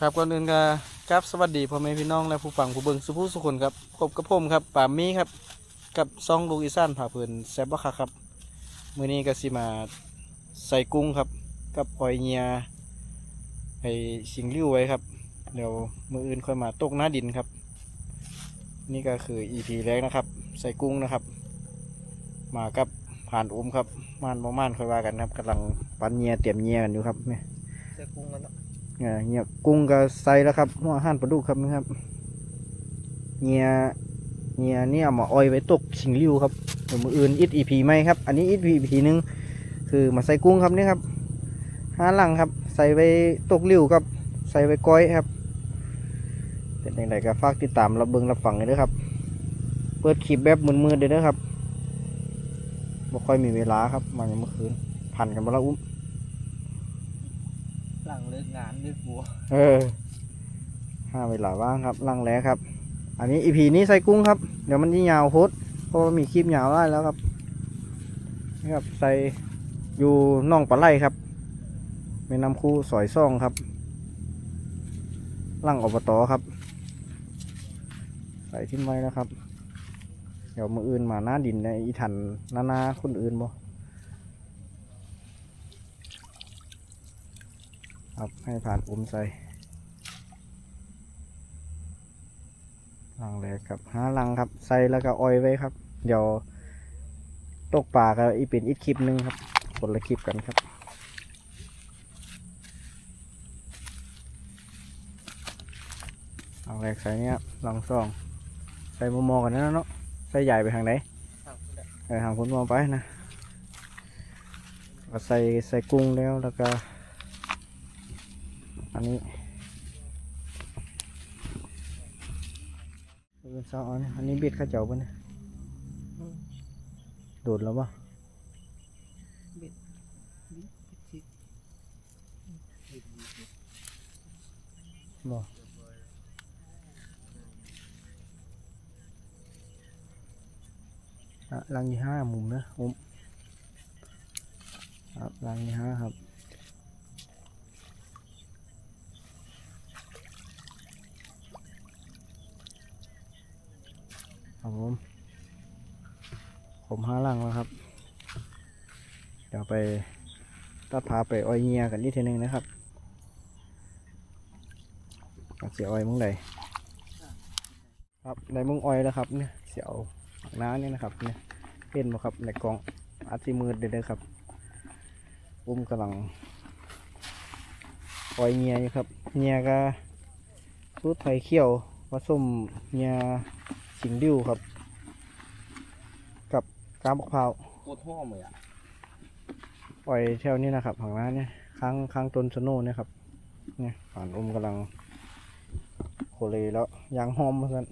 ครับก่อนอื่นก็ครับสวัสดีพ่อแม่พี่น้องและผู้ฟังผู้เบิ่งสุผู้สุคนครับพบกับผมครับป่ามีครับกับซองลูกอีสานผ่าเพิ่นแซบบักคักครับมื้อนี้ก็สิมาใส่กุ้งครับ กับปล่อยเงียให้สิงลิ้วไว้ครับ เดี๋ยวมืออื่นค่อยมาตกหน้าดินครับ นี่ก็คือ EP แรกนะครับ ใส่กุ้งนะครับ มากับผ่านอุ้มครับม่านบ่ม่านค่อยว่ากันครับกำลังปั้นเงียเตรียมเงียกันอยู่ครับเนี่ยเจอกุ้งแล้วเนาะ เงี้ยกุ้งก็ใส่แล้วครับหัวอาหารปลาดุกครับนะครับเงี้ยเงี้ยนี่เอามาออยไว้ตกชิงริ้วครับเดี๋ยวมืออื่นอิดอีพีไหมครับอันนี้อิดอีพีนึงคือมาใส่กุ้งครับนี่ครับห้าหลังครับ ใส่ไว้ตกริ้วครับ ใส่ไว้ก้อยครับเป็นอย่างไรก็ฝากติดตามรับเบิงรับฟังเลยด้วยครับ เปิดคลิปแบบมืดๆเลยนะครับบ่ค่อยมีเวลาครับมาอย่างเมื่อคืนพันกันมาแล้วอุ้ม หลังเลิกงานเลิกบัวเออห้าเวลาว่างครับลังแล้ครับ อันนี้อีพีนี้ใส่กุ้งครับ เดี๋ยวมันที่ยาวโพดเพราะว่ามีคลิปยาวได้แล้วครับนี่ครับใส่อยู่น่องปลาไหลครับแม่น้ำคูสอยซ่องครับลังอบตครับ ใส่ทิ้งไว้แล้วครับ เดี๋ยวมืออื่นมาหน้าดินในอีทันหน้าหน้าคนอื่นบ่ ครับให้ผ่านอุ้มใส่ลังแรกครับห้าลังครับ ใส่แล้วก็ออยไว้ครับ เดี๋ยวตกปลาก็อีกเป็นอีกคลิปหนึงครับคนละคลิปกันครับลังแรกใส่เนี้ยลังสอง ใส่มอมอกันนะเนาะใส่ใหญ่ไปทางไหนทางนี้แหละเออทางพ้นมองไปนะก็ใส่ใส่กุ้งแล้วแล้วก็ อันนี้เป็นซอสอันนี้เบ็ดข้าเจ้าปะเนี่ยโดดแล้วปะบิดบิดบิดบิดบิดบ่อะรังยี่ห้ามุมนะมุมครับรังยี่ห้าครับ ครับผม ผมห้าลังแล้วครับ เดี๋ยวไปตัดพาไปอ้อยเงียกันนิดนึงนะครับเสียอ้อยมึงใดครับในมึงอ้อยแล้วครับเนี่ยเสียเอาน้านี่นะครับเนี่ยเห็นบ่ครับในกองอัดที่มือเด็ดเลยครับอุ้มกำลังอ้อยเงียอยู่ครับเงียก็สูตรไทยเขี้ยวผสมเงีย สิงดิวครับ กับกาบกพร้าวโคตรหอมเลยอะปล่อยแถวนี้นะครับผังร้านเนี่ยค้างค้างต้นสโน่เนี่ยครับเนี่ยผ่านอมกำลังโคเลแล้วยางหอมมาสั่น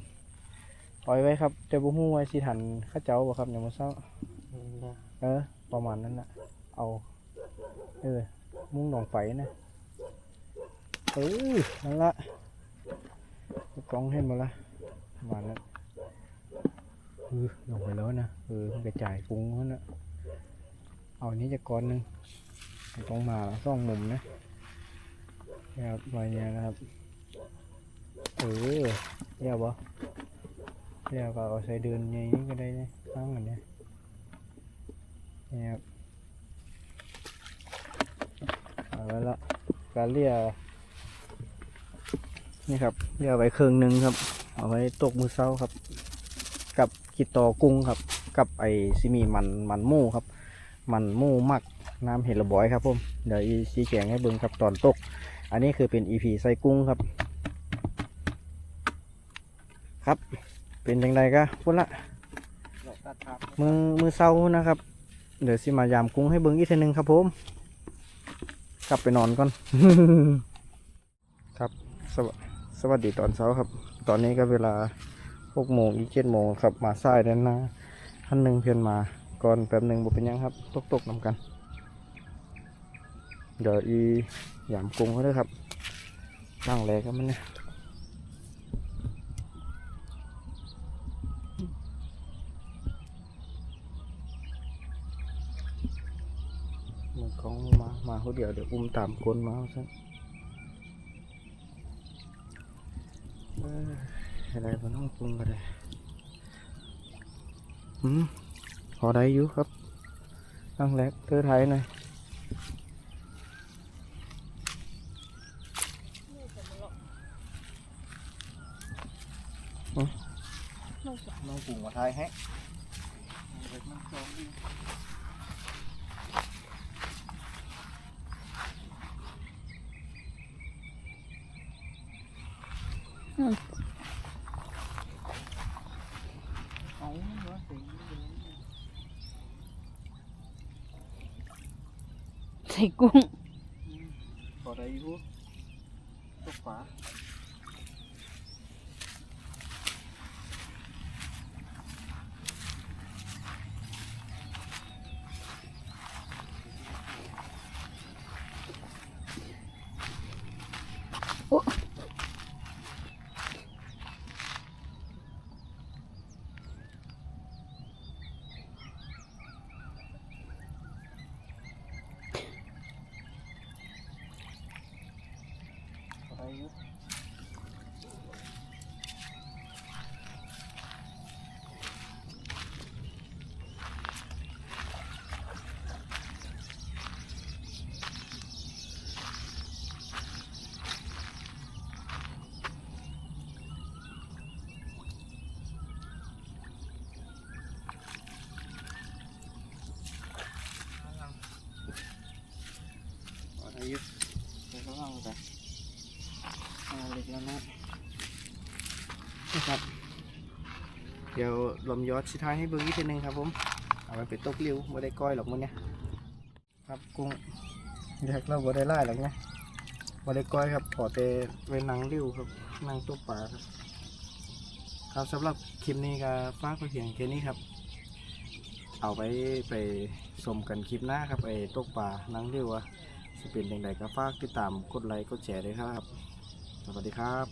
ปล่อยไว้ครับแต่บุ้งไว้สิทันเข้าเจ้าบ่ครับอย่างมื่อเช้าเออ ประมาณนั้นนะเอาเออมุ้งหนองไฟนะเออนั่นละกล้องเห็นมาละประมาณนั้นเออลงไปแล้วนะเออมันกระจายฟุ้งแล้วนะเอานี้จะก้อนหนึ่งต้องมาสองมุมนะนะครับรอยเนี้ยนะครับเออเรียบบ่เรียบก็เอาใส่เดินอย่างนี้ก็ได้นะข้างอันเนี้ยนี่ครับเอาไว้ละการเลียนี่ครับเลียไว้เครื่องหนึ่งครับ เอาไว้ตกมือเศร้าครับ กับกิตอกุ้งครับ กับไอซิมีมันมันมูครับ มันมูมักน้ำเห็ดระบอยครับผมเดี๋ยวอีซีแข็งให้เบิ่งครับตอนตก อันนี้คือเป็นอีพีใส่กุ้งครับ ครับ เป็นยังไงก็พุ่นละมือมือเศร้านะครับ เดี๋ยวสิมายามกุ้งให้เบิ่งอีกทีหนึงครับผม กลับไปนอนก่อน ครับสวสวัสดีตอนเช้าครับ ตอนนี้ก็เวลา หกโมงอีกเจ็ดโมงครับมาสายแล้วนะท่านหนึ่งเพียนมาก่อนแป๊บหนึ่งบุเป็นยังครับ ตกตกๆนำกัน เดี๋ยวอีหยามกุ้งเขาด้วยครับล่างแรกครับมันเนี่ยมันของมา มาเขาเดี๋ยวเดี๋ยวอุ้มตามคนมาเอาซะ อะไรบนห้องปรุงก็ได้อืมพอได้อยู่ครับตั้งแรกเธอไทยหน่อยน้องปรุงมาไทยแฮะเด็กมันสองดีอืม เอาหัวสิงอยู่นี่ ใส่กุ้ง พอได้อยู่ตกฝา พอได้อยู่พอได้อยู่ เล็กแล้วนะนะครับ เดี๋ยวลมยอดสิท้ายให้เบิ่งอีกทีหนึงครับผม เอาไปเป็นตกเลี้ยวไม่ได้ก้อยหรอกมันเนี่ยครับกุ้งแยกเราบ่ได้ไล่หรอกเนี่ยบ่ได้ก้อยครับขอแต่ไว้นังเลี้ยวครับนังตกปลาครับครับสำหรับคลิปนี้ก็ฝากไปเพียงแค่นี้ครับ เอาไปไปชมกันคลิปหน้าครับไอ้ตกปลานังเลี้ยวอะจะเป็นอย่างไรก็ฝากติดตามกดไลค์กดแชร์ด้วยครับ สวัสดีครับ